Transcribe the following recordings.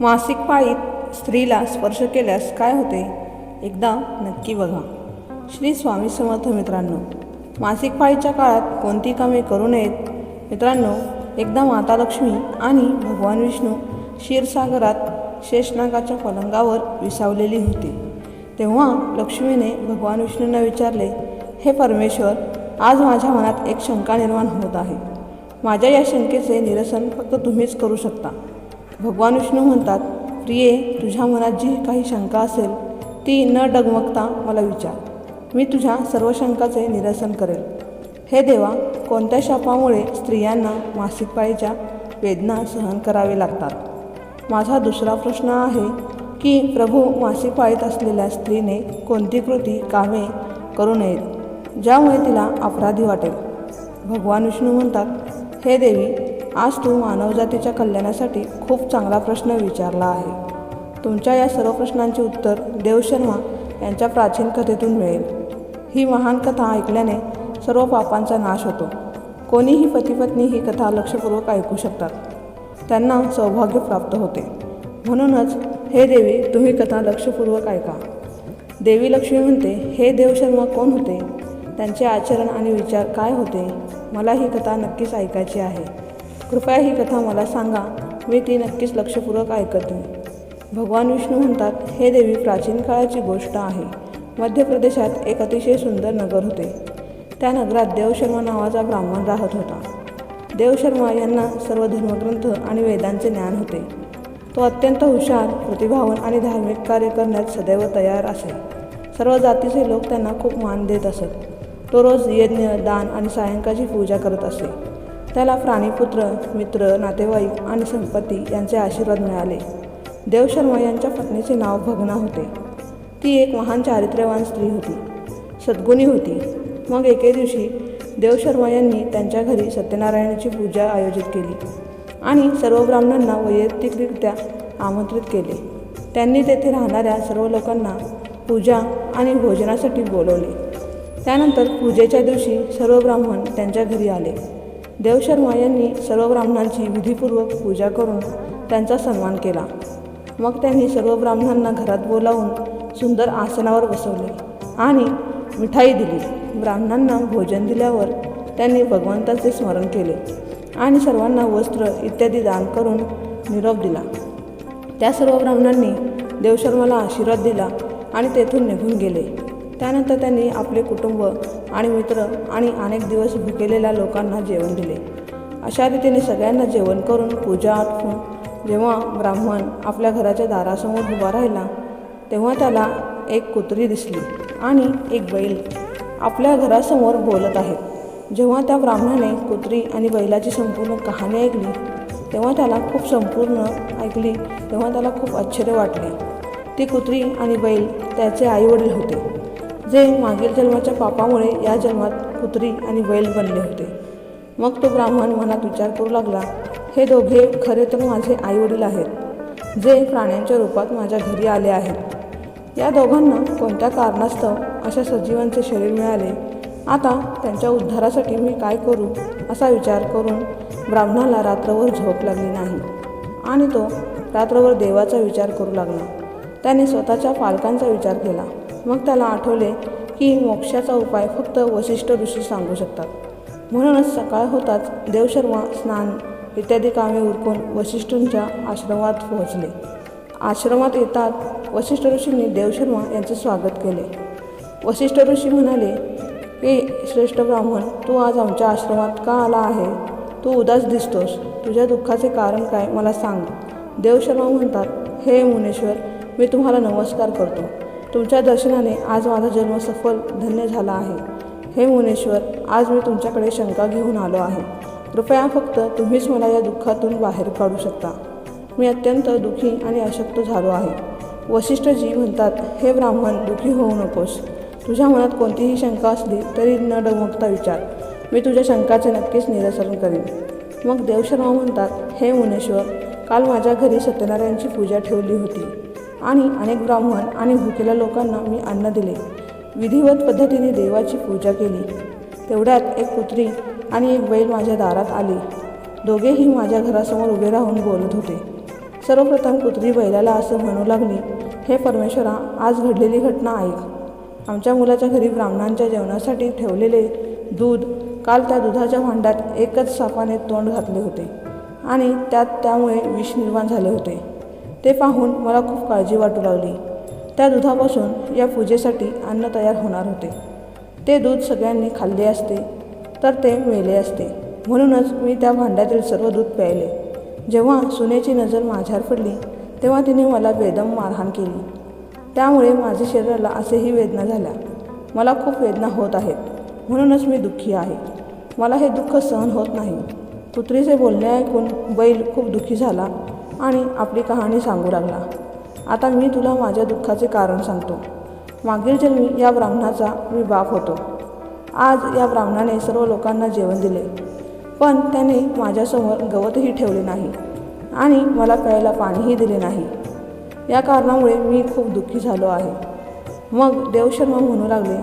मासिक पाळीत स्त्रीला स्पर्श केल्यास काय होते? एकदा नक्की बघा. श्री स्वामी समर्थ मित्रांनो मासिक पाळीच्या काळात कोणती कामे करू नयेत? मित्रांनो एकदा माता लक्ष्मी आणि भगवान विष्णू क्षीरसागरात शेषनागाच्या पलंगावर विसावलेली होती. तेव्हा लक्ष्मीने भगवान विष्णूंना विचारले हे परमेश्वर आज माझ्या मनात एक शंका निर्माण होत आहे. माझ्या या शंकेचे निरसन फक्त तुम्हीच करू शकता. भगवान विष्णू म्हणतात प्रिये तुझ्या मनात जी काही शंका असेल ती न डगमगता मला विचार. मी तुझ्या सर्व शंकाचे निरसन करेल. हे देवा कोणत्या शापामुळे स्त्रियांना मासिक पाळीच्या वेदना सहन करावे लागतात? माझा दुसरा प्रश्न आहे की प्रभू मासिक पाळीत असलेल्या स्त्रीने कोणती कृती कामे करू नयेत ज्यामुळे तिला अपराधी वाटेल? भगवान विष्णू म्हणतात हे देवी आज तू मानवजातीच्या कल्याणासाठी खूप चांगला प्रश्न विचारला आहे. तुमच्या या सर्व प्रश्नांचे उत्तर देवशर्मा यांच्या प्राचीन कथेतून मिळेल. ही महान कथा ऐकल्याने सर्व पापांचा नाश होतो. कोणीही पतिपत्नी ही कथा लक्षपूर्वक ऐकू शकतात. त्यांना सौभाग्य प्राप्त होते. म्हणूनच हे देवी तुम्ही कथा लक्षपूर्वक ऐका. देवी लक्ष्मी म्हणते हे देवशर्मा कोण होते? त्यांचे आचरण आणि विचार काय होते? मला ही कथा नक्कीच ऐकायची आहे. कृपया ही कथा मला सांगा. मी ती नक्कीच लक्षपूर्वक ऐकते. भगवान विष्णू म्हणतात हे देवी प्राचीन काळाची गोष्ट आहे. मध्य प्रदेशात एक अतिशय सुंदर नगर होते. त्या नगरात देवशर्मा नावाचा ब्राह्मण राहत होता. देवशर्मा यांना सर्व धर्मग्रंथ आणि वेदांचे ज्ञान होते. तो अत्यंत हुशार प्रतिभावान आणि धार्मिक कार्य करण्यात सदैव तयार असे. सर्व जातीचे लोक त्यांना खूप मान देत असत. तो रोज यज्ञ दान आणि सायंकाळची पूजा करत असे. त्याला प्राणीपुत्र मित्र नातेवाईक आणि संपत्ती यांचे आशीर्वाद मिळाले. देवशर्मा यांच्या पत्नीचे नाव भगना होते. ती एक महान चारित्र्यवान स्त्री होती. सद्गुणी होती. मग एके दिवशी देवशर्मा यांनी त्यांच्या घरी सत्यनारायणाची पूजा आयोजित केली आणि सर्व ब्राह्मणांना वैयक्तिकरित्या आमंत्रित केले. त्यांनी तेथे राहणाऱ्या सर्व लोकांना पूजा आणि भोजनासाठी बोलवले. त्यानंतर पूजेच्या दिवशी सर्व ब्राह्मण त्यांच्या घरी आले. देवशर्मा यांनी सर्व ब्राह्मणांची विधीपूर्वक पूजा करून त्यांचा सन्मान केला. मग त्यांनी सर्व ब्राह्मणांना घरात बोलावून सुंदर आसनावर बसवले आणि मिठाई दिली. ब्राह्मणांना भोजन दिल्यावर त्यांनी भगवंताचे स्मरण केले आणि सर्वांना वस्त्र इत्यादी दान करून निरोप दिला. त्या सर्व ब्राह्मणांनी देवशर्माला आशीर्वाद दिला आणि तेथून निघून गेले. त्यानंतर त्यांनी आपले कुटुंब आणि मित्र आणि अनेक दिवस भुकेलेल्या लोकांना जेवण दिले. अशा रीतीने सगळ्यांना जेवण करून पूजा आटपून जेव्हा ब्राह्मण आपल्या घराच्या दारासमोर उभा राहिला तेव्हा त्याला एक कुत्री दिसली आणि एक बैल आपल्या घरासमोर बोलत आहे. जेव्हा त्या ब्राह्मणाने कुत्री आणि बैलाची संपूर्ण कहाणी ऐकली तेव्हा त्याला खूप संपूर्ण ऐकली तेव्हा त्याला खूप आश्चर्य वाटले. ती कुत्री आणि बैल त्याचे आईवडील होते. जे मागील जन्माच्या पापामुळे या जन्मात कुत्री आणि बैल बनले होते. मग तो ब्राह्मण मनात विचार करू लागला हे दोघे खरे तर माझे आईवडील आहेत जे प्राण्यांच्या रूपात माझ्या घरी आले आहेत. या दोघांना कोणत्या कारणास्तव अशा सजीवांचे शरीर मिळाले? आता त्यांच्या उद्धारासाठी मी काय करू? असा विचार करून ब्राह्मणाला रात्रभर झोप लागली नाही आणि तो रात्रभर देवाचा विचार करू लागला. त्याने स्वतःच्या पालकांचा विचार केला. मग त्याला आठवले की मोक्षाचा उपाय फक्त वशिष्ठ ऋषी सांगू शकतात. म्हणूनच सकाळ होताच देवशर्मा स्नान इत्यादी कामे उरकून वशिष्ठांच्या आश्रमात पोहोचले. आश्रमात येतात वशिष्ठ ऋषींनी देवशर्मा यांचे स्वागत केले. वशिष्ठ ऋषी म्हणाले हे श्रेष्ठ ब्राह्मण तू आज आमच्या आश्रमात का आला आहे? तू उदास दिसतोस. तुझ्या दुःखाचे कारण काय मला सांग. देवशर्मा म्हणतात हे मुनेश्वर मी तुम्हाला नमस्कार करतो. तुमच्या दर्शनाने आज माझा जन्म सफल धन्य झाला आहे. हे मुनेश्वर आज मी तुमच्याकडे शंका घेऊन आलो आहे. कृपया फक्त तुम्हीच मला या दुःखातून बाहेर काढू शकता. मी अत्यंत दुःखी आणि अशक्त झालो आहे. वशिष्ठजी म्हणतात हे ब्राह्मण दुःखी होऊ नकोस. तुझ्या मनात कोणतीही शंका असली तरी न डगमगता विचार. मी तुझ्या शंकाचे नक्कीच निरसन करेन. मग देवशर्मा म्हणतात हे मुनेश्वर काल माझ्या घरी सत्यनारायणची पूजा ठेवली होती. आणि अनेक ब्राह्मण आणि भुकेल्या लोकांना मी अन्न दिले. विधिवत पद्धतीने देवाची पूजा केली. तेवढ्यात एक कुत्री आणि एक बैल माझ्या दारात आली. दोघेही माझ्या घरासमोर उभे राहून बोलत होते. सर्वप्रथम कुत्री बैलाला असं म्हणू लागली हे परमेश्वरा आज घडलेली घटना ऐक. आमच्या मुलाच्या घरी ब्राह्मणांच्या जेवणासाठी ठेवलेले दूध काल त्या दुधाच्या भांड्यात एकच सापाने तोंड घातले होते आणि त्यात त्यामुळे विष निर्माण झाले होते. ते पाहून मला खूप काळजी वाटू लागली. त्या दुधापासून या पूजेसाठी अन्न तयार होणार होते. ते दूध सगळ्यांनी खाल्ले असते तर ते मेले असते. म्हणूनच मी त्या भांड्यातील सर्व दूध प्यायले. जेव्हा सुनेची नजर माझ्यावर पडली तेव्हा तिने मला बेदम मारहाण केली. त्यामुळे माझ्या शरीराला असेही वेदना झाल्या. मला खूप वेदना होत आहेत. म्हणूनच मी दुःखी आहे. मला हे दुःख सहन होत नाही. कुत्रीचे बोलणे ऐकून बैल खूप दुःखी झाला. आणि आपली कहाणी सांगू लागला. आता मी तुला माझ्या दुःखाचे कारण सांगतो. मागील जन्मी या ब्राह्मणाचा मी बाप होतो. आज या ब्राह्मणाने सर्व लोकांना जेवण दिले. पण त्याने माझ्यासमोर गवतही ठेवले नाही आणि मला प्यायला पाणीही दिले नाही. या कारणामुळे मी खूप दुःखी झालो आहे. मग देवशर्मा म्हणू लागले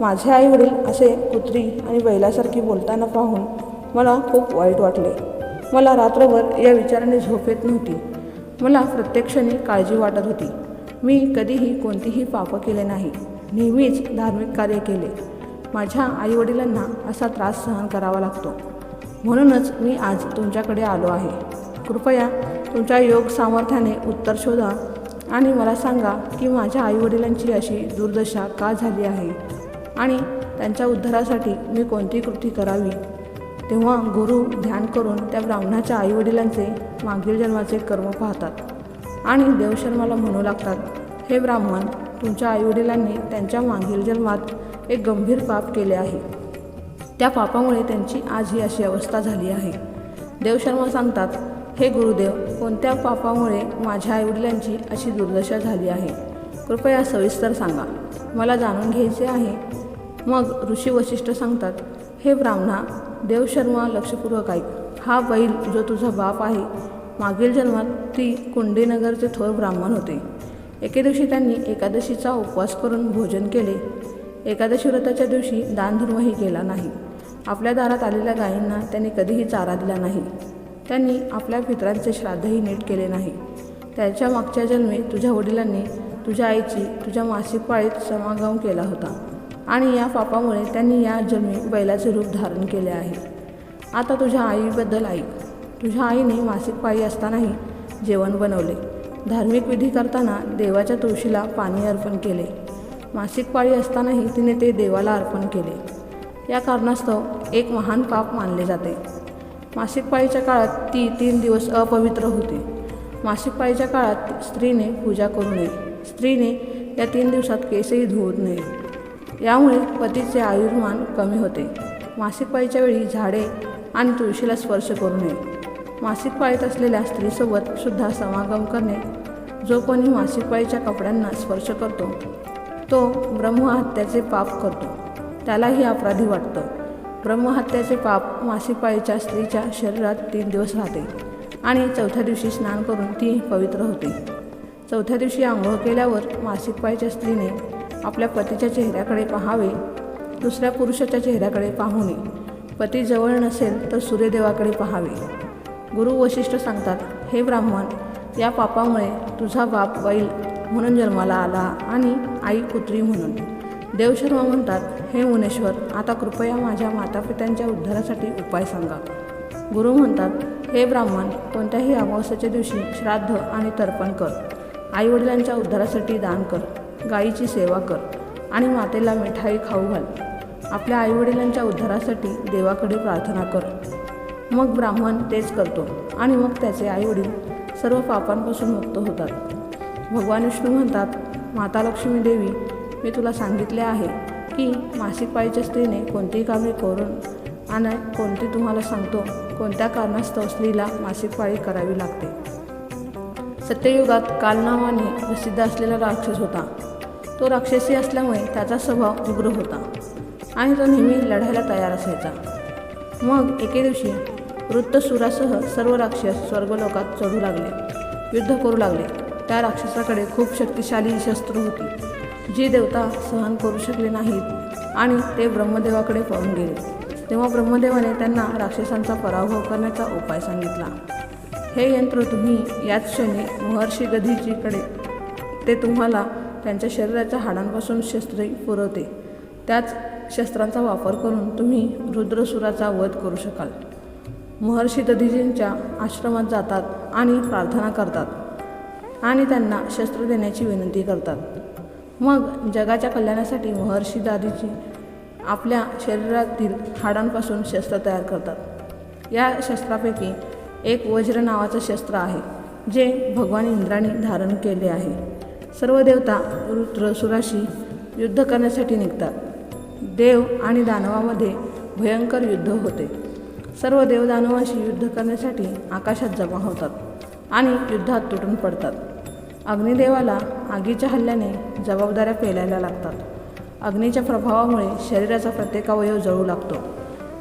माझे आई वडील असे कुत्री आणि बैलासारखी बोलताना पाहून मला खूप वाईट वाटले. मला रात्रभर या विचाराने झोप येत नव्हती. मला प्रत्यक्षाने काळजी वाटत होती. मी कधीही कोणतीही पापं केले नाही. नेहमीच धार्मिक कार्य केले. माझ्या आईवडिलांना असा त्रास सहन करावा लागतो. म्हणूनच मी आज तुमच्याकडे आलो आहे. कृपया तुमच्या योग सामर्थ्याने उत्तर शोधा आणि मला सांगा की माझ्या आईवडिलांची अशी दुर्दशा का झाली आहे? आणि त्यांच्या उद्धारासाठी मी कोणती कृती करावी? तेव्हा गुरु ध्यान करून त्या ब्राह्मणाच्या आईवडिलांचे मागील जन्माचे कर्म पाहतात आणि देवशर्माला म्हणू लागतात हे ब्राह्मण तुमच्या आईवडिलांनी त्यांच्या मागील जन्मात एक गंभीर पाप केले आहे. त्या पापामुळे त्यांची आज ही अशी अवस्था झाली आहे. देवशर्मा सांगतात हे गुरुदेव कोणत्या पापामुळे माझ्या आईवडिलांची अशी दुर्दशा झाली आहे? कृपया सविस्तर सांगा. मला जाणून घ्यायचे आहे. मग ऋषी वशिष्ठ सांगतात हे ब्राह्मणा देवशर्मा लक्षपूर्वक ऐक. हा बैल जो तुझा बाप आहे मागील जन्मात ती कुंडीनगरचे थोर ब्राह्मण होते. एके दिवशी त्यांनी एकादशीचा उपवास करून भोजन केले. एकादशी व्रताच्या दिवशी दानधर्मही केला नाही. आपल्या दारात आलेल्या गायींना त्यांनी कधीही चारा दिला नाही. त्यांनी आपल्या पित्रांचे श्राद्धही नीट केले नाही. त्याच्या मागच्या जन्मी तुझ्या वडिलांनी तुझ्या आईची तुझ्या मासिक पाळीत समागम केला होता. आणि या पापामुळे त्यांनी या जन्मी बैलाचे रूप धारण केले आहे. आता तुझ्या आईबद्दल ऐक. तुझ्या आईने मासिक पाळी असतानाही जेवण बनवले. धार्मिक विधी करताना देवाच्या तुळशीला पाणी अर्पण केले. मासिक पाळी असतानाही तिने ते देवाला अर्पण केले. या कारणास्तव एक महान पाप मानले जाते. मासिक पाळीच्या काळात ती तीन दिवस अपवित्र होते. मासिक पाळीच्या काळात स्त्रीने पूजा करू नये. स्त्रीने या तीन दिवसात केसही धुवत नये. यामुळे पतीचे आयुर्मान कमी होते. मासिक पाळीच्या वेळी झाडे आणि तुळशीला स्पर्श करू नये. मासिक पाळीत असलेल्या स्त्रीसोबत सुद्धा समागम करणे जो कोणी मासिक पाळीच्या कपड्यांना स्पर्श करतो तो ब्रह्महत्याचे पाप करतो. त्यालाही अपराधी वाटतं. ब्रह्महत्याचे पाप मासिक पाळीच्या स्त्रीच्या शरीरात तीन दिवस राहते आणि चौथ्या दिवशी स्नान करून ती पवित्र होते. चौथ्या दिवशी आंघोळ केल्यावर मासिक पाळीच्या स्त्रीने आपल्या पतीच्या चेहऱ्याकडे पाहावे दुसऱ्या पुरुषाच्या चेहऱ्याकडे पाहू नये पती जवळ नसेल तर सूर्यदेवाकडे पाहावे. गुरु वशिष्ठ सांगतात हे ब्राह्मण या पापामुळे तुझा बाप बैल म्हणून जन्माला आला आणि आई पुत्री म्हणून. देवशर्मा म्हणतात हे मुनेश्वर आता कृपया माझ्या मातापित्यांच्या उद्धारासाठी उपाय सांगा. गुरु म्हणतात हे ब्राह्मण कोणत्याही अमावस्याच्या दिवशी श्राद्ध आणि तर्पण कर. आईवडिलांच्या उद्धारासाठी दान कर. गाईची सेवा कर आणि मातेला मिठाई खाऊ घाल. आपल्या आईवडिलांच्या उद्धारासाठी देवाकडे प्रार्थना कर. मग ब्राह्मण तेच करतो आणि मग त्याचे आईवडील सर्व पापांपासून मुक्त होतात. भगवान विष्णू म्हणतात माता लक्ष्मी देवी मी तुला सांगितले आहे की मासिक पाळीच्या स्त्रीने कोणती कामे करून आणि कोणती तुम्हाला सांगतो कोणत्या कारणास्तव स्त्रीला मासिक पाळी करावी लागते. सत्ययुगात काल नावाने प्रसिद्ध असलेला राक्षस होता. तो राक्षसी असल्यामुळे त्याचा स्वभाव उग्र होता आणि तो नेहमी लढायला तयार असायचा. मग एके दिवशी वृत्तसुरासह सर्व राक्षस स्वर्गलोकात चढू लागले युद्ध करू लागले. त्या राक्षसाकडे खूप शक्तिशाली शस्त्र होती जी देवता सहन करू शकले नाहीत आणि ते ब्रह्मदेवाकडे पळून गेले. तेव्हा ब्रह्मदेवाने त्यांना राक्षसांचा पराभव करण्याचा उपाय सांगितला. हे यंत्र तुम्ही याच क्षणी महर्षी गधीजीकडे ते तुम्हाला त्यांच्या शरीराच्या हाडांपासून शस्त्रे पुरवते. त्याच शस्त्रांचा वापर करून तुम्ही रुद्रसुराचा वध करू शकाल. महर्षी दधीजींच्या आश्रमात जातात आणि प्रार्थना करतात आणि त्यांना शस्त्र देण्याची विनंती करतात. मग जगाच्या कल्याणासाठी महर्षी दादीजी आपल्या शरीरातील हाडांपासून शस्त्र तयार करतात. या शस्त्रापैकी एक वज्र नावाचं शस्त्र आहे जे भगवान इंद्राने धारण केले आहे. सर्व देवता रुद्रसुराशी युद्ध करण्यासाठी निघतात. देव आणि दानवामध्ये भयंकर युद्ध होते. सर्व देवदानवाशी युद्ध करण्यासाठी आकाशात जमा होतात आणि युद्धात तुटून पडतात. अग्निदेवाला आगीच्या हल्ल्याने जबाबदाऱ्या पेलायला लागतात. अग्नीच्या प्रभावामुळे शरीराचा प्रत्येक अवयव जळू लागतो.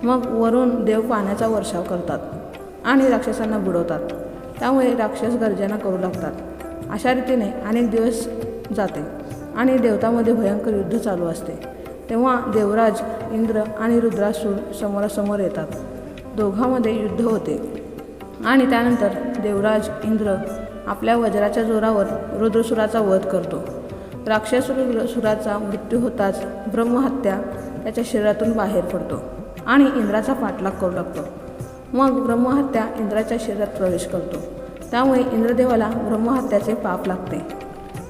मग वरून देव पाण्याचा वर्षाव करतात आणि राक्षसांना बुडवतात. त्यामुळे राक्षस गर्जना करू लागतात. अशा रीतीने अनेक दिवस जाते आणि देवतामध्ये भयंकर युद्ध चालू असते. तेव्हा देवराज इंद्र आणि रुद्रासूर समोरासमोर येतात. दोघांमध्ये युद्ध होते. आणि त्यानंतर देवराज इंद्र आपल्या वज्राच्या जोरावर रुद्रसुराचा वध करतो. राक्षस रुद्रसुराचा मृत्यू होताच ब्रह्महत्या त्याच्या शरीरातून बाहेर पडतो आणि इंद्राचा पाठलाग करू लागतो. मग ब्रह्महत्या इंद्राच्या शरीरात प्रवेश करतो. त्यामुळे इंद्रदेवाला ब्रह्महत्याचे पाप लागते.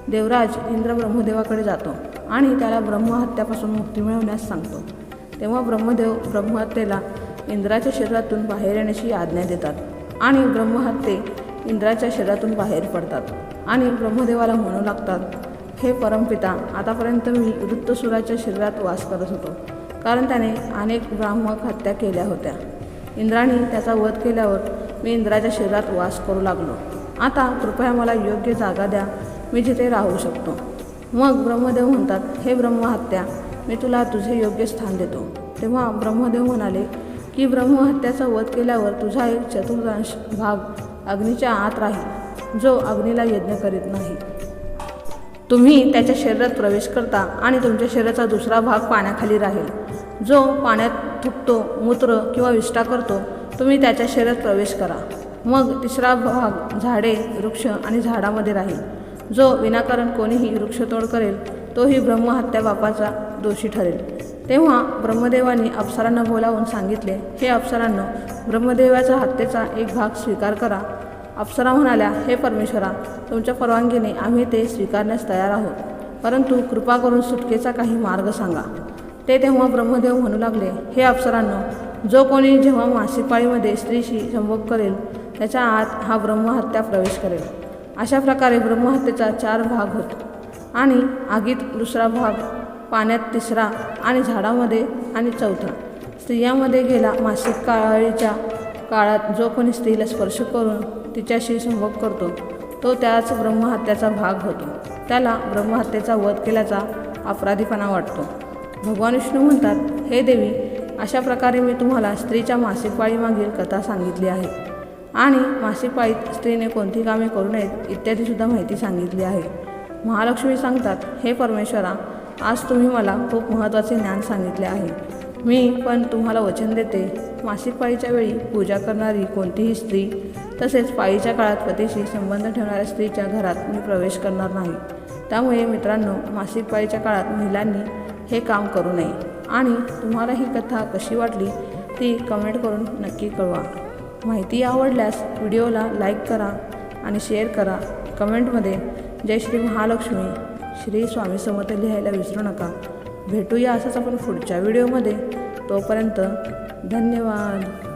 देवराज इंद्र ब्रह्मदेवाकडे जातो आणि त्याला ब्रह्महत्यापासून मुक्ती मिळवण्यास सांगतो. तेव्हा ब्रह्मदेव ब्रह्महत्येला इंद्राच्या शरीरातून बाहेर येण्याची आज्ञा देतात आणि ब्रह्महत्ये इंद्राच्या शरीरातून बाहेर पडतात आणि ब्रह्मदेवाला म्हणू लागतात हे परमपिता आतापर्यंत मी वृत्तसुराच्या शरीरात वास करत होतो कारण त्याने अनेक ब्राह्मक हत्या केल्या होत्या. इंद्राने त्याचा वध केल्यावर मी इंद्राच्या शरीरात वास करू लागलो. आता कृपया मला योग्य जागा द्या. मी जिथे राहू शकतो. मग ब्रह्मदेव म्हणतात हे ब्रह्महत्या मी तुला तुझे योग्य स्थान देतो. तेव्हा ब्रह्मदेव म्हणाले की ब्रह्महत्याचा वध केल्यावर तुझा एक चतुर्थांश भाग अग्नीच्या आत राहील जो अग्नीला यज्ञ करीत नाही. तुम्ही त्याच्या शरीरात प्रवेश करता आणि तुमच्या शरीराचा दुसरा भाग पाण्याखाली राहील. जो पाण्यात थुकतो मूत्र किंवा विष्ठा करतो तुम्ही त्याच्या शरीरात प्रवेश करा. मग तिसरा भाग झाडे वृक्ष आणि झाडामध्ये राहील. जो विनाकारण कोणीही वृक्षतोड करेल तोही ब्रह्महत्या बापाचा दोषी ठरेल. तेव्हा ब्रह्मदेवाने अप्सरांना बोलावून सांगितले हे अप्सरांनो ब्रह्मदेवाच्या हत्येचा एक भाग स्वीकार करा. अप्सरा म्हणाल्या हे परमेश्वरा तुमच्या परवानगीने आम्ही ते स्वीकारण्यास तयार आहोत. परंतु कृपा करून सुटकेचा काही मार्ग सांगा. ते तेव्हा ब्रह्मदेव म्हणू लागले हे अप्सरांनो जो कोणी जेव्हा मासिक पाळीमध्ये स्त्रीशी संभोग करेल त्याच्या आत हा ब्रह्महत्या प्रवेश करेल. अशा प्रकारे ब्रह्महत्येचा चार भाग होतो. आणि आगीत दुसरा भाग पाण्यात तिसरा आणि झाडामध्ये आणि चौथा. स्त्रियामध्ये गेला मासिक काळीच्या काळात जो कोणी स्त्रीला स्पर्श करून तिच्याशी संभोग करतो तो त्याच ब्रह्महत्याचा भाग होतो. त्याला ब्रह्महत्येचा वध केल्याचा अपराधीपणा वाटतो. भगवान विष्णू म्हणतात हे देवी अशा प्रकारे मी तुम्हाला स्त्रीच्या मासिक पाळीमागील कथा सांगितली आहे. आणि मासिक पाळीत स्त्रीने कोणती कामे करू नयेत इत्यादीसुद्धा माहिती सांगितली आहे. महालक्ष्मी सांगतात हे परमेश्वरा आज तुम्ही मला खूप महत्त्वाचे ज्ञान सांगितले आहे. मी पण तुम्हाला वचन देते मासिक पाळीच्या वेळी पूजा करणारी कोणतीही स्त्री तसेच पाळीच्या काळात पतीशी संबंध ठेवणाऱ्या स्त्रीच्या घरात मी प्रवेश करणार नाही. त्यामुळे मित्रांनो मासिक पाळीच्या काळात महिलांनी हे काम करू नये. आणि तुम्हाला ही कथा कशी वाटली ती कमेंट करून नक्की कळवा. माहिती आवडल्यास व्हिडिओला लाईक करा आणि शेअर करा. कमेंटमध्ये जय श्री महालक्ष्मी श्री स्वामी समर्थ लिहायला विसरू नका. भेटूया असंच आपण पुढच्या व्हिडिओमध्ये तोपर्यंत धन्यवाद.